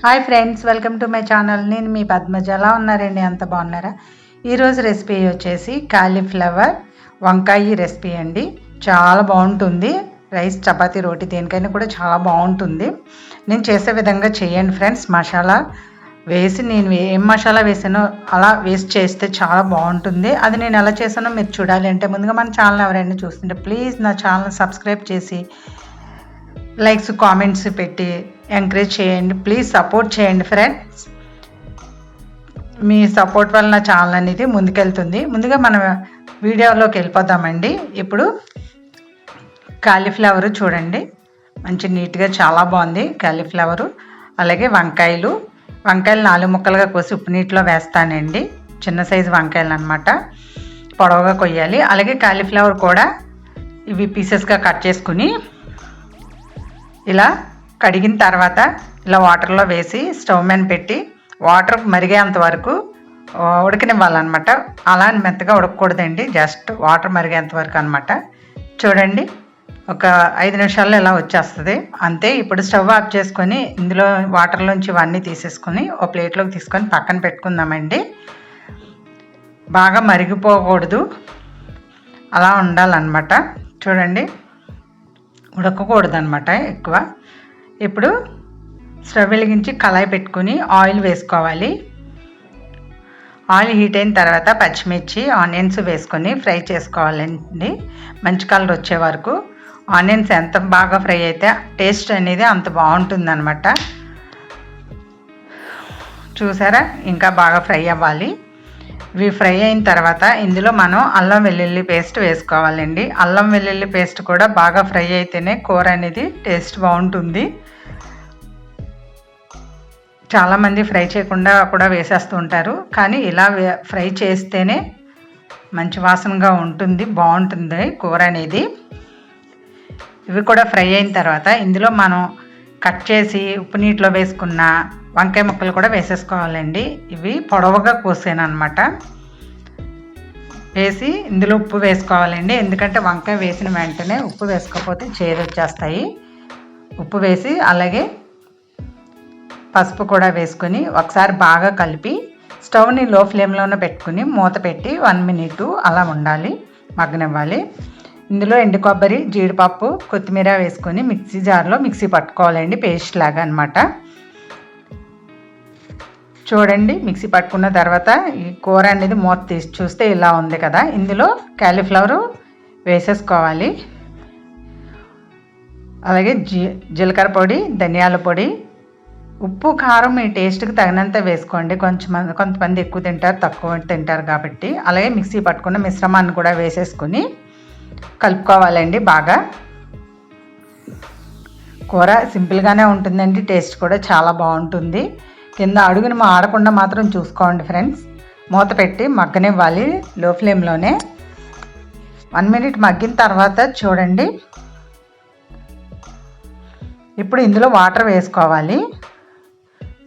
Hi friends welcome to my channel నేను మీ పద్మజ. ఎలా ఉన్నారండి? అంత బాగున్నారా? ఈరోజు రెసిపీ వచ్చేసి కాలీఫ్లవర్ వంకాయ రెసిపీ అండి. చాలా బాగుంటుంది. రైస్ చపాతీ రోటీ దేనికైనా కూడా చాలా బాగుంటుంది. నేను చేసే విధంగా చేయండి ఫ్రెండ్స్ మసాలా వేసి నేను ఏం మసాలా వేసానో అలా వేస్ట్ చేస్తే చాలా బాగుంటుంది. అది నేను ఎలా చేసానో మీరు చూడాలి. అంటే ముందుగా మన ఛానల్ ఎవరైనా చూస్తుంటే ప్లీజ్ నా ఛానల్ సబ్స్క్రైబ్ చేసి లైక్స్ కామెంట్స్ పెట్టి ఎంకరేజ్ చేయండి. ప్లీజ్ సపోర్ట్ చేయండి ఫ్రెండ్స్ మీ సపోర్ట్ వల్ల నా ఛానల్ అనేది ముందుకెళ్తుంది. ముందుగా మనం వీడియోలోకి వెళ్ళిపోతామండి ఇప్పుడు కాలీఫ్లవర్ చూడండి. మంచి నీట్గా చాలా బాగుంది కాలీఫ్లవరు అలాగే వంకాయలు. వంకాయలు నాలుగు ముక్కలుగా కోసి ఉప్పు నీటిలో వేస్తానండి. చిన్న సైజు వంకాయలు అనమాట పొడవుగా కొయ్యాలి. అలాగే కాలీఫ్లవర్ కూడా ఇవి పీసెస్గా కట్ చేసుకుని ఇలా కడిగిన తర్వాత ఇలా వాటర్లో వేసి స్టవ్ మీద పెట్టి వాటర్ మరిగేంత వరకు ఉడకనివ్వాలన్నమాట. అలా మెత్తగా ఉడకకూడదండి జస్ట్ వాటర్ మరిగేంత వరకు అనమాట చూడండి ఒక ఐదు నిమిషాల్లో ఇలా వచ్చేస్తుంది. అంతే ఇప్పుడు స్టవ్ ఆఫ్ చేసుకొని ఇందులో వాటర్లోంచి ఇవన్నీ తీసేసుకొని ఒక ప్లేట్లోకి తీసుకొని పక్కన పెట్టుకుందామండి. బాగా మరిగిపోకూడదు. అలా ఉండాలన్నమాట. చూడండి ఉడకకూడదు అనమాట ఎక్కువ. ఇప్పుడు స్టవ్ వెలిగించి కళాయి పెట్టుకుని ఆయిల్ వేసుకోవాలి. ఆయిల్ హీట్ అయిన తర్వాత పచ్చిమిర్చి ఆనియన్స్ వేసుకొని ఫ్రై చేసుకోవాలండి. మంచి కలర్ వచ్చే వరకు. ఆనియన్స్ ఎంత బాగా ఫ్రై అయితే టేస్ట్ అనేది అంత బాగుంటుంది అనమాట చూసారా? ఇంకా బాగా ఫ్రై అవ్వాలి. ఇవి ఫ్రై అయిన తర్వాత ఇందులో మనం అల్లం వెల్లుల్లి పేస్ట్ వేసుకోవాలండి. అల్లం వెల్లుల్లి పేస్ట్ కూడా బాగా ఫ్రై అయితేనే కూర అనేది టేస్ట్ బాగుంటుంది. చాలామంది ఫ్రై చేయకుండా కూడా వేసేస్తూ ఉంటారు. కానీ ఇలా ఫ్రై చేస్తేనే మంచి వాసనగా ఉంటుంది బాగుంటుంది కూర అనేది. ఇవి కూడా ఫ్రై అయిన తర్వాత ఇందులో మనం కట్ చేసి ఉప్పు నీటిలో వేసుకున్న వంకాయ ముక్కలు కూడా వేసేసుకోవాలండి. ఇవి పొడవుగా కోసాను అనమాట వేసి ఇందులో ఉప్పు వేసుకోవాలండి. ఎందుకంటే వంకాయ వేసిన వెంటనే ఉప్పు వేసుకోకపోతే చేదు వచ్చేస్తాయి. ఉప్పు వేసి అలాగే పసుపు కూడా వేసుకొని ఒకసారి బాగా కలిపి స్టవ్ని లో ఫ్లేమ్లోనే పెట్టుకుని మూత పెట్టి వన్ మినిట్ అలా ఉండాలి. మగ్గనివ్వాలి. ఇందులో ఎండు కొబ్బరి జీడిపప్పు కొత్తిమీర వేసుకొని మిక్సీ జార్లో మిక్సీ పట్టుకోవాలండి. పేస్ట్ లాగా అనమాట చూడండి మిక్సీ పట్టుకున్న తర్వాత ఈ కూర అనేది మూత తీసి చూస్తే ఇలా ఉంది కదా. ఇందులో క్యాలీఫ్లవర్ వేసేసుకోవాలి. అలాగే జీ జీలకర్ర పొడి ధనియాల పొడి ఉప్పు కారం మీ టేస్ట్కి తగినంత వేసుకోండి. కొంచెం కొంతమంది ఎక్కువ తింటారు తక్కువ తింటారు కాబట్టి. అలాగే మిక్సీ పట్టుకున్న మిశ్రమాన్ని కూడా వేసేసుకుని కలుపుకోవాలండి బాగా. కూర సింపుల్గానే ఉంటుందండి టేస్ట్ కూడా చాలా బాగుంటుంది. కింద అడుగుని ఆడకుండా మాత్రం చూసుకోండి ఫ్రెండ్స్. మూత పెట్టి మగ్గనివ్వాలి. లో ఫ్లేమ్లోనే వన్ మినిట్ మగ్గిన తర్వాత చూడండి. ఇప్పుడు ఇందులో వాటర్ వేసుకోవాలి.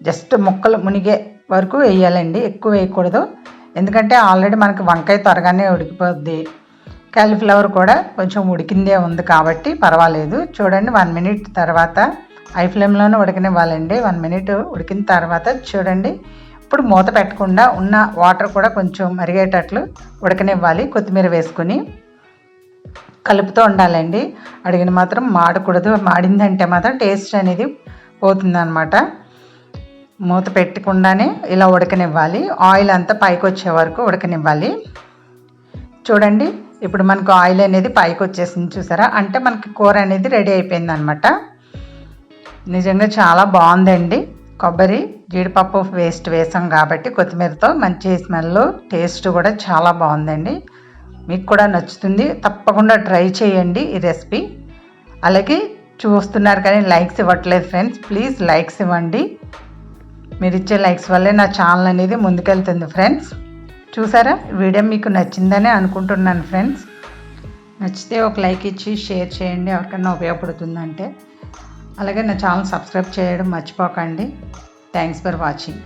జస్ట్ ముక్కలు మునిగే వరకు వేయాలండి. ఎక్కువ వేయకూడదు. ఎందుకంటే ఆల్రెడీ మనకి వంకాయ త్వరగానే ఉడికిపోద్ది. కాలీఫ్లవర్ కూడా కొంచెం ఉడికిందే ఉంది కాబట్టి పర్వాలేదు. చూడండి వన్ మినిట్ తర్వాత హై ఫ్లేమ్లోనే ఉడకనివ్వాలండి. వన్ మినిట్ ఉడికిన తర్వాత చూడండి. ఇప్పుడు మూత పెట్టకుండా ఉన్న వాటర్ కూడా కొంచెం మరిగేటట్లు ఉడకనివ్వాలి. కొత్తిమీర వేసుకుని కలుపుతూ ఉండాలండి. అడిగిన మాత్రం మాడకూడదు. మాడిందంటే మాత్రం టేస్ట్ అనేది పోతుందన్నమాట. మూత పెట్టకుండానే ఇలా ఉడకనివ్వాలి. ఆయిల్ అంతా పైకి వచ్చే వరకు ఉడకనివ్వాలి. చూడండి. ఇప్పుడు మనకు ఆయిల్ అనేది పైకి వచ్చేసింది చూసారా? అంటే మనకి కూర అనేది రెడీ అయిపోయింది అనమాట నిజంగా చాలా బాగుందండి. కొబ్బరి జీడిపప్పు వేస్ట్ వేసాం కాబట్టి కొత్తిమీరతో మంచి స్మెల్ టేస్ట్ కూడా చాలా బాగుందండి. మీకు కూడా నచ్చుతుంది. తప్పకుండా ట్రై చేయండి ఈ రెసిపీ. అలాగే చూస్తున్నారు కానీ లైక్స్ ఇవ్వట్లేదు ఫ్రెండ్స్. ప్లీజ్ లైక్స్ ఇవ్వండి. మీరు ఇచ్చే లైక్స్ వల్లే నా ఛానల్ అనేది ముందుకెళ్తుంది ఫ్రెండ్స్. చూసారా? వీడియో మీకు నచ్చిందనే అనుకుంటున్నాను ఫ్రెండ్స్. నచ్చితే ఒక లైక్ ఇచ్చి షేర్ చేయండి. ఎవరికైనా ఉపయోగపడుతుందంటే. అలాగే నా ఛానల్ సబ్స్క్రైబ్ చేయడం మర్చిపోకండి. Thanks for watching